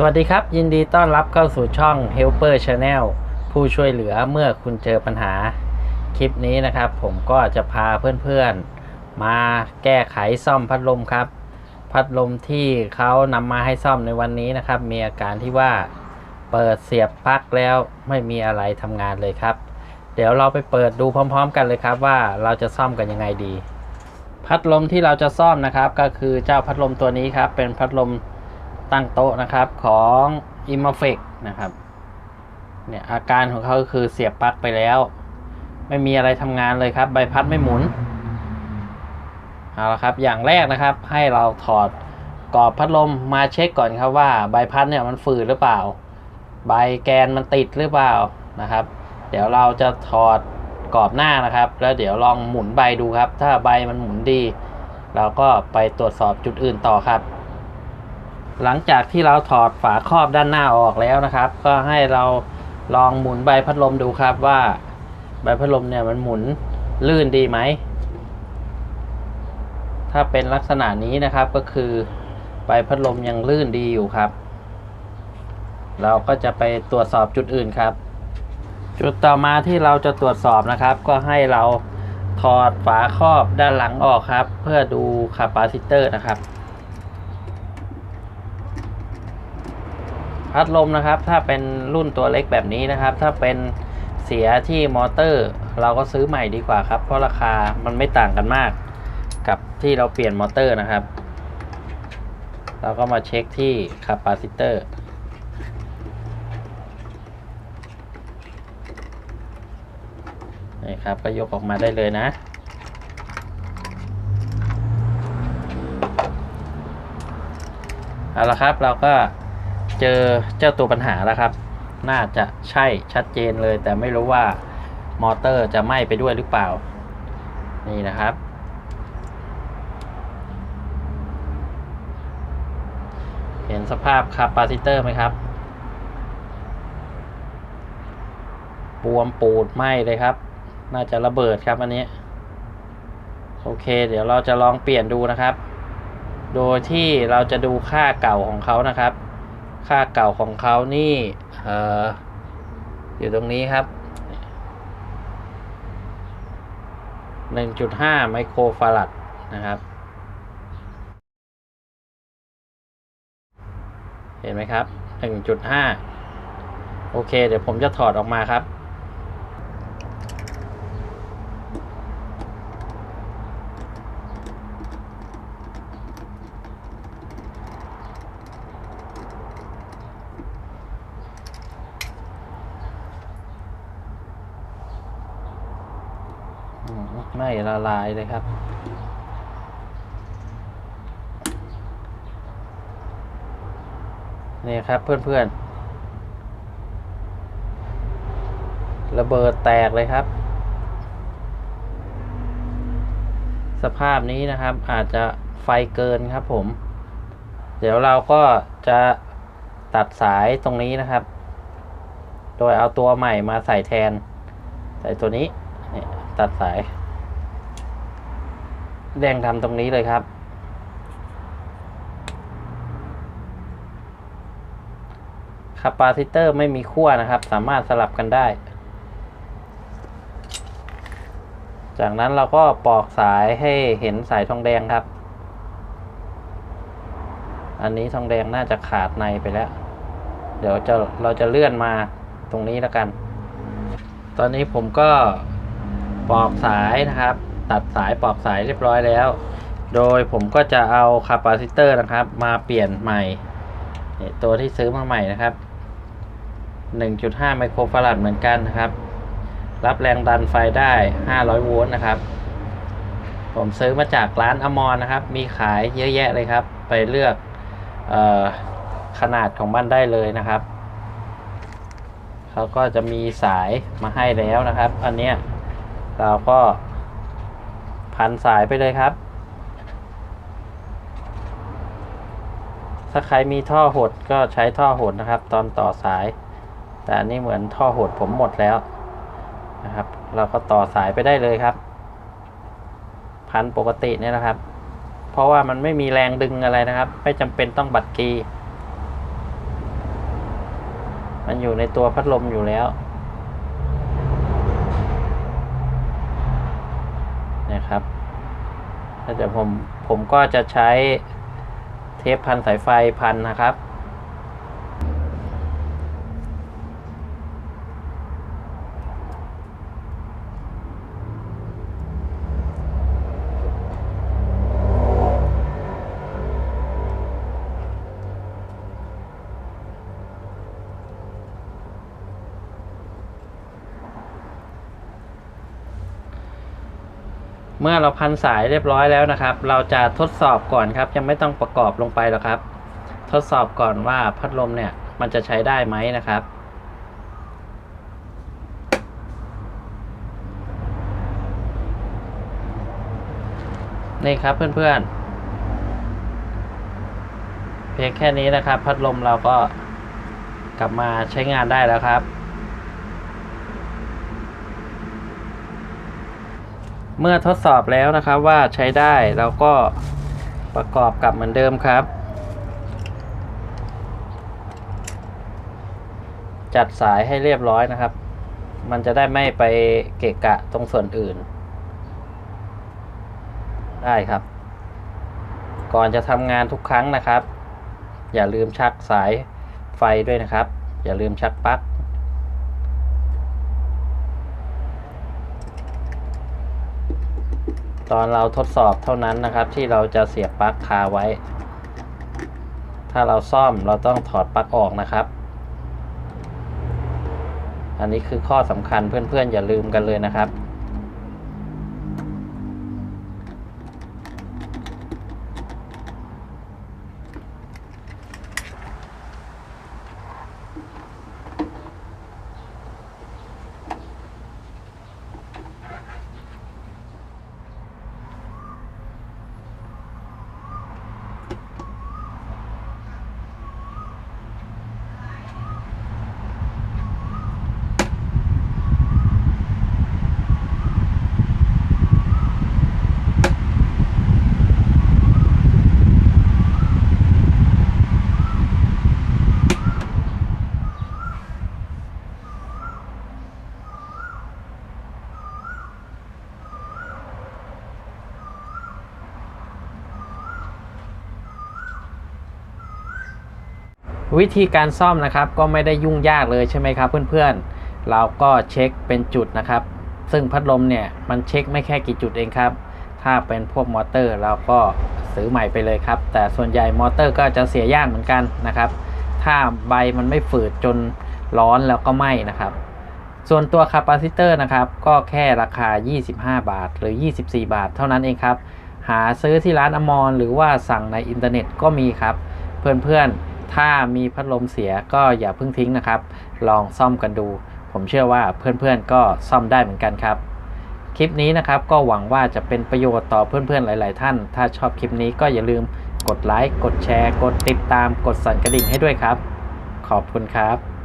สวัสดีครับ ยินดีต้อนรับเข้าสู่ช่อง Helper Channel ผู้ช่วยเหลือเมื่อคุณเจอปัญหา คลิปนี้นะครับ ผมก็จะพาเพื่อนๆ มาแก้ไขซ่อมพัดลมครับ พัดลมที่เขานำมาให้ซ่อมในวันนี้นะครับ มีอาการที่ว่าเปิดเสียบปลั๊กแล้วไม่มีอะไรทำงานเลยครับ เดี๋ยวเราไปเปิดดูพร้อม ๆ กันเลยครับว่าเราจะซ่อมกันยังไงดี พัดลมที่เราจะซ่อมนะครับ ก็คือเจ้าพัดลมตัวนี้ครับ เป็นพัดลม ตั้งโต๊ะนะครับของ i m a f e c นะครับเนี่ยอาการของเขาคือเสียบปลั๊กไปแล้ว ไม่มีอะไรทำงานเลยครับใบพัดไม่หมุนเอาละครับอย่างแรกนะครับให้เราถอดกรอบพัดลมมาเช็คก่อนครับว่าใบพัดเนี่ยมันฝืดหรือเปล่า ใบแกนมันติดหรือเปล่านะครับ เดี๋ยวเราจะถอดกรอบหน้านะครับ แล้วเดี๋ยวลองหมุนใบดูครับ ถ้าใบมันหมุนดี เราก็ไปตรวจสอบจุดอื่นต่อครับ หลังจากที่เราถอดฝาครอบด้านหน้าออกแล้วนะครับ ก็ให้เราลองหมุนใบพัดลมดูครับว่าใบพัดลมเนี่ยมันหมุนลื่นดีไหม ถ้าเป็นลักษณะนี้นะครับก็คือใบพัดลมยังลื่นดีอยู่ครับ เราก็จะไปตรวจสอบจุดอื่นครับ จุดต่อมาที่เราจะตรวจสอบนะครับ ก็ให้เราถอดฝาครอบด้านหลังออกครับ เพื่อดูคาปาซิเตอร์นะครับ พัดลมนะครับ ถ้าเป็นรุ่นตัวเล็กแบบนี้นะครับ ถ้าเป็นเสียที่มอเตอร์ เราก็ซื้อใหม่ดีกว่าครับ เพราะราคามันไม่ต่างกันมาก กับที่เราเปลี่ยนมอเตอร์นะครับ เราก็มาเช็คที่คาปาซิเตอร์นี่ครับก็ยกออกมาได้เลยนะ เอาละครับเราก็ เจอเจ้าตัวปัญหาแล้วครับ น่าจะใช่ชัดเจนเลย แต่ไม่รู้ว่ามอเตอร์จะไหม้ไปด้วยหรือเปล่า นี่นะครับ เห็นสภาพคาปาซิเตอร์ไหมครับบวมปูดไหม้เลยครับ น่าจะระเบิดครับอันนี้ โอเค เดี๋ยวเราจะลองเปลี่ยนดูนะครับ โดยที่เราจะดูค่าเก่าของเขานะครับ ค่าเก่าของเขานี่อออยู่ตรงนี้ครับ 1.5 ไมโครฟารัดนะครับ เห็นไหมครับ 1.5 โอเค เดี๋ยวผมจะถอดออกมาครับ ไม่ละลายเลยครับ นี่ครับเพื่อนๆ ระเบิดแตกเลยครับ สภาพนี้นะครับอาจจะไฟเกินครับผม เดี๋ยวเราก็จะตัดสายตรงนี้นะครับ โดยเอาตัวใหม่มาใส่แทน ใส่ตัวนี้นี่ ตัดสาย แดงทำตรงนี้เลยครับ คาปาซิเตอร์ไม่มีขั้วนะครับ สามารถสลับกันได้ จากนั้นเราก็ปอกสายให้เห็นสายทองแดงครับ อันนี้ทองแดงน่าจะขาดในไปแล้ว เดี๋ยวจะเราจะเลื่อนมาตรงนี้แล้วกัน ตอนนี้ผมก็ ปอกสายนะครับ ตัดสายปอกสายเรียบร้อยแล้ว โดยผมก็จะเอาคาปาซิเตอร์นะครับ มาเปลี่ยนใหม่ตัวที่ซื้อมาใหม่นะครับ 1.5 ไมโครฟารัดเหมือนกันนะครับ รับแรงดันไฟได้ 500 โวลต์นะครับ ผมซื้อมาจากร้านอมรนะครับ มีขายเยอะแยะเลยครับ ไปเลือกออขนาดของมันได้เลยนะครับ เขาก็จะมีสายมาให้แล้วนะครับ อันเนี้ย เราก็พันสายไปเลยครับ ถ้าใครมีท่อหดก็ใช้ท่อหดนะครับ ตอนต่อสาย แต่อันนี้เหมือนท่อหดผมหมดแล้วนะครับ เราก็ต่อสายไปได้เลยครับ พันปกติเนี่ยนะครับ เพราะว่ามันไม่มีแรงดึงอะไรนะครับ ไม่จำเป็นต้องบัดกี มันอยู่ในตัวพัดลมอยู่แล้ว นะครับแล้วเดี๋ยวผมผมก็จะใช้เทปพันสายไฟพันนะครับ เมื่อเราพันสายเรียบร้อยแล้วนะครับ เราจะทดสอบก่อนครับ ยังไม่ต้องประกอบลงไปหรอกครับ ทดสอบก่อนว่าพัดลมเนี่ยมันจะใช้ได้ไหมนะครับ นี่ครับเพื่อนๆ เพียงแค่นี้นะครับ พัดลมเราก็กลับมาใช้งานได้แล้วครับ เมื่อทดสอบแล้วนะครับว่าใช้ได้เราก็ประกอบกลับเหมือนเดิมครับ จัดสายให้เรียบร้อยนะครับ มันจะได้ไม่ไปเกะกะตรงส่วนอื่น ได้ครับ ก่อนจะทำงานทุกครั้งนะครับ อย่าลืมชักสายไฟด้วยนะครับ อย่าลืมชักปลั๊ก ตอนเราทดสอบเท่านั้นนะครับ ที่เราจะเสียบปลั๊กคาไว้ ถ้าเราซ่อมเราต้องถอดปลั๊กออกนะครับ อันนี้คือข้อสำคัญเพื่อนๆอย่าลืมกันเลยนะครับ วิธีการซ่อมนะครับก็ไม่ได้ยุ่งยากเลยใช่ไหมครับเพื่อนๆ เราก็เช็คเป็นจุดนะครับ ซึ่งพัดลมเนี่ยมันเช็คไม่แค่กี่จุดเองครับ ถ้าเป็นพวกมอเตอร์เราก็ซื้อใหม่ไปเลยครับ แต่ส่วนใหญ่มอเตอร์ก็จะเสียยากเหมือนกันนะครับ ถ้าใบมันไม่ฝืดจนร้อนแล้วก็ไหม้นะครับ ส่วนตัวคาปาซิเตอร์นะครับก็แค่ราคา 25 บาท หรือ 24 บาท เท่านั้นเองครับ หาซื้อที่ร้านอมรหรือว่าสั่งในอินเทอร์เน็ตก็มีครับ เพื่อนๆ ถ้ามีพัดลมเสียก็อย่าเพิ่งทิ้งนะครับ ลองซ่อมกันดู ผมเชื่อว่าเพื่อนๆก็ซ่อมได้เหมือนกันครับ คลิปนี้นะครับก็หวังว่าจะเป็นประโยชน์ต่อเพื่อนๆหลาย ๆ ท่าน ถ้าชอบคลิปนี้ก็อย่าลืมกดไลค์ กดแชร์ กดติดตาม กดสั่นกระดิ่งให้ด้วยครับ ขอบคุณครับ